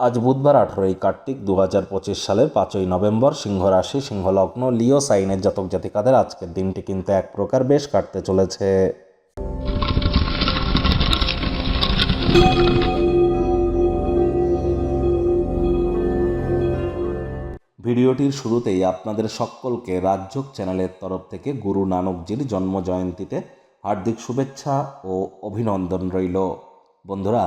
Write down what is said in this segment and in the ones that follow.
আজ বুধবার আঠারোই কার্তিক দু হাজার পঁচিশ সালের পাঁচই নভেম্বর সিংহ রাশি সিংহ লগ্ন লিও সাইনের জাতক জাতিকাদের আজকের দিনটি কিন্তু এক প্রকার বেশ কাটতে চলেছে। ভিডিওটির শুরুতেই আপনাদের সকলকে রাজযোগ চ্যানেলের তরফ থেকে গুরু নানকজির জন্ম জয়ন্তীতে হার্দিক শুভেচ্ছা ও অভিনন্দন রইল। বন্ধুরা,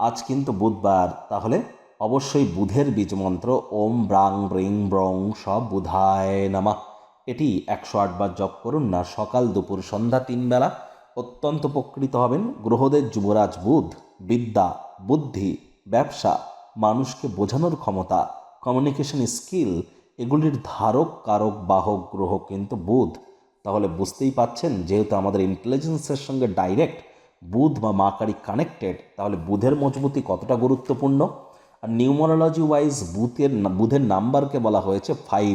আজ কিন্তু বুধবার, তাহলে অবশ্যই বুধের বীজমন্ত্র, ওম ব্রাং ব্রিং ব্রং সব বুধায় নামা। এটি একশো আটবার জপ করুন না সকাল দুপুর সন্ধ্যা তিন বেলা অত্যন্ত উপকৃত হবেন। গ্রহদের যুবরাজ বুধ, বিদ্যা, বুদ্ধি, ব্যবসা, মানুষকে বোঝানোর ক্ষমতা কমিউনিকেশন স্কিল এগুলির ধারক, কারক, বাহক, গ্রহ কিন্তু বুধ। তাহলে বুঝতেই পাচ্ছেন, যেহেতু আমাদের ইন্টেলিজেন্সের সঙ্গে ডাইরেক্ট বুধ বা মাকারি কানেক্টেড তাহলে বুধের মজবুতি কতটা গুরুত্বপূর্ণ? আর নিউমারোলজি ওয়াইজ বুথের বুধের নাম্বারকে বলা হয়েছে ফাইভ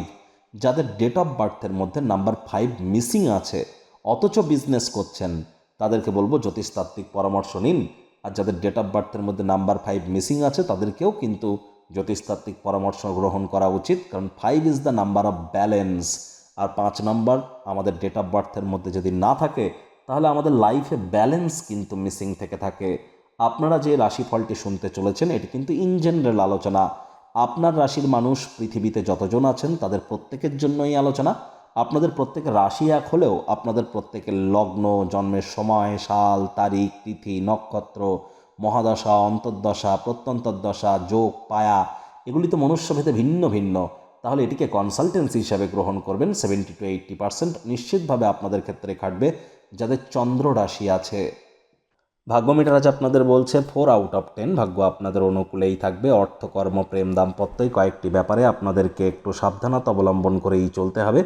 যাদের ডেট অফ বার্থের মধ্যে নাম্বার ফাইভ মিসিং আছে, অথচ বিজনেস করছেন, তাদেরকে বলব জ্যোতিষতাত্ত্বিক পরামর্শ নিন, আর যাদের ডেট অফ বার্থের মধ্যে নাম্বার ফাইভ মিসিং আছে, তাদেরকেও কিন্তু জ্যোতিষতাত্ত্বিক পরামর্শ গ্রহণ করা উচিত, কারণ five is the number of balance আর পাঁচ নাম্বার আমাদের ডেট অফ বার্থের মধ্যে যদি না থাকে, তাহলে আমাদের লাইফে ব্যালেন্স কিন্তু মিসিং থেকে থাকে। আপনারা যে রাশিফলটি শুনতে চলেছেন, এটি কিন্তু ইন জেনারেল আলোচনা। আপনার রাশির মানুষ পৃথিবীতে যতজন আছেন, তাদের প্রত্যেকের জন্যই আলোচনা। আপনাদের প্রত্যেকের রাশি এক হলেও আপনাদের প্রত্যেকের লগ্ন, জন্মের সময়, সাল, তারিখ, তিথি, নক্ষত্র, মহাদশা, অন্তর্দশা, প্রত্যন্তর্দশা, যোগ, পায়া, এগুলি তো মনুষ্যভেদে ভিন্ন ভিন্ন। তাহলে এটিকে কনসালটেন্সি হিসাবে গ্রহণ করবেন সেভেন্টি টু এইট্টি পার্সেন্ট নিশ্চিতভাবে আপনাদের ক্ষেত্রে খাটবে, যাদের চন্দ্র রাশি আছে। ভাগ্য মিটার আজ আপনাদের বলছে ফোর আউট অফ টেন ভাগ্য আপনাদের অনুকূলেই থাকবে। অর্থ কর্ম প্রেম, দাম্পত্যই কয়েকটি ব্যাপারে আপনাদেরকে একটু সাবধানতা অবলম্বন করেই চলতে হবে।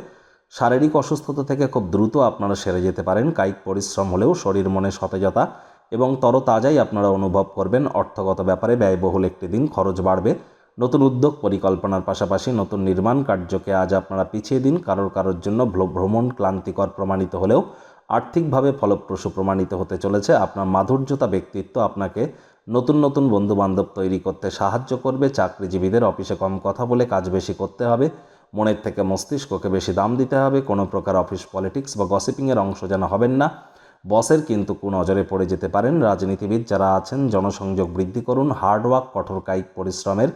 শারীরিক অসুস্থতা থেকে খুব দ্রুত আপনারা সেরে যেতে পারেন। কায়িক পরিশ্রম হলেও শরীর মনে সতেজতা এবং তরতাজাই আপনারা অনুভব করবেন। অর্থগত ব্যাপারে ব্যয়বহুল একটি দিন, খরচ বাড়বে। নতুন উদ্যোগ পরিকল্পনার পাশাপাশি নতুন নির্মাণ কার্যকে আজ আপনারা পিছিয়ে দিন। কারোর কারোর জন্য ভ্র- ভ্রমণ ক্লান্তিকর প্রমাণিত হলেও আর্থিকভাবে ফলপ্রসূ প্রমাণিত হতে চলেছে। আপনার মাধুর্যতা, ব্যক্তিত্ব আপনাকে নতুন নতুন বন্ধুবান্ধব তৈরি করতে সাহায্য করবে। চাকরিজীবীদের অফিসে কম কথা বলে কাজ বেশি করতে হবে। মনের থেকে মস্তিষ্ককে বেশি দাম দিতে হবে। কোনো প্রকার অফিস পলিটিক্স বা গসিপিংয়ের অংশ যেন হবেন না। বসের কিন্তু কুনজরে পড়ে যেতে পারেন। রাজনীতিবিদ যারা আছেন, জনসংযোগ বৃদ্ধি করুন। হার্ডওয়ার্ক কঠোর কায়িক পরিশ্রমের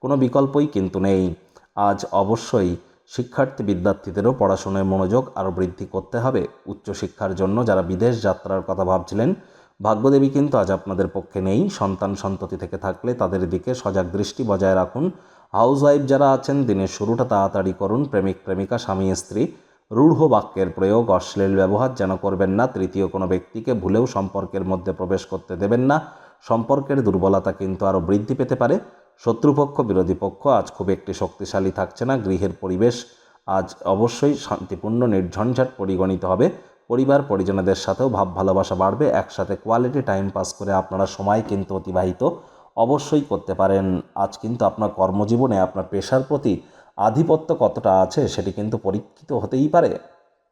কোনো বিকল্পই কিন্তু নেই। আজ অবশ্যই শিক্ষার্থী বিদ্যার্থীদেরও পড়াশোনায় মনোযোগ আরও বৃদ্ধি করতে হবে। উচ্চশিক্ষার জন্য যারা বিদেশ যাত্রার কথা ভাবছিলেন, ভাগ্যদেবী কিন্তু আজ আপনাদের পক্ষে নেই। সন্তান সন্ততি থেকে থাকলে তাদের দিকে সজাগ দৃষ্টি বজায় রাখুন। হাউস ওয়াইফ যারা আছেন, দিনের শুরুটা তাড়াতাড়ি করুন। প্রেমিক, প্রেমিকা, স্বামী, স্ত্রী, রূঢ় বাক্যের প্রয়োগ, অশ্লীল ব্যবহার যেন করবেন না। তৃতীয় কোনো ব্যক্তিকে ভুলেও সম্পর্কের মধ্যে প্রবেশ করতে দেবেন না। সম্পর্কের দুর্বলতা কিন্তু আরও বৃদ্ধি পেতে পারে। শত্রুপক্ষ, বিরোধী পক্ষ আজ খুব একটি শক্তিশালী থাকছে না। গৃহের পরিবেশ আজ অবশ্যই শান্তিপূর্ণ, নির্ঝঞ্ঝাট পরিগণিত হবে। পরিবার, পরিজনদের সাথেও ভাব ভালোবাসা বাড়বে। একসাথে কোয়ালিটি টাইম পাস করে আপনারা সময় কিন্তু অতিবাহিত অবশ্যই করতে পারেন। আজ কিন্তু আপনার কর্মজীবনে আপনার পেশার প্রতি আধিপত্য কতটা আছে সেটি কিন্তু পরীক্ষিত হতেই পারে।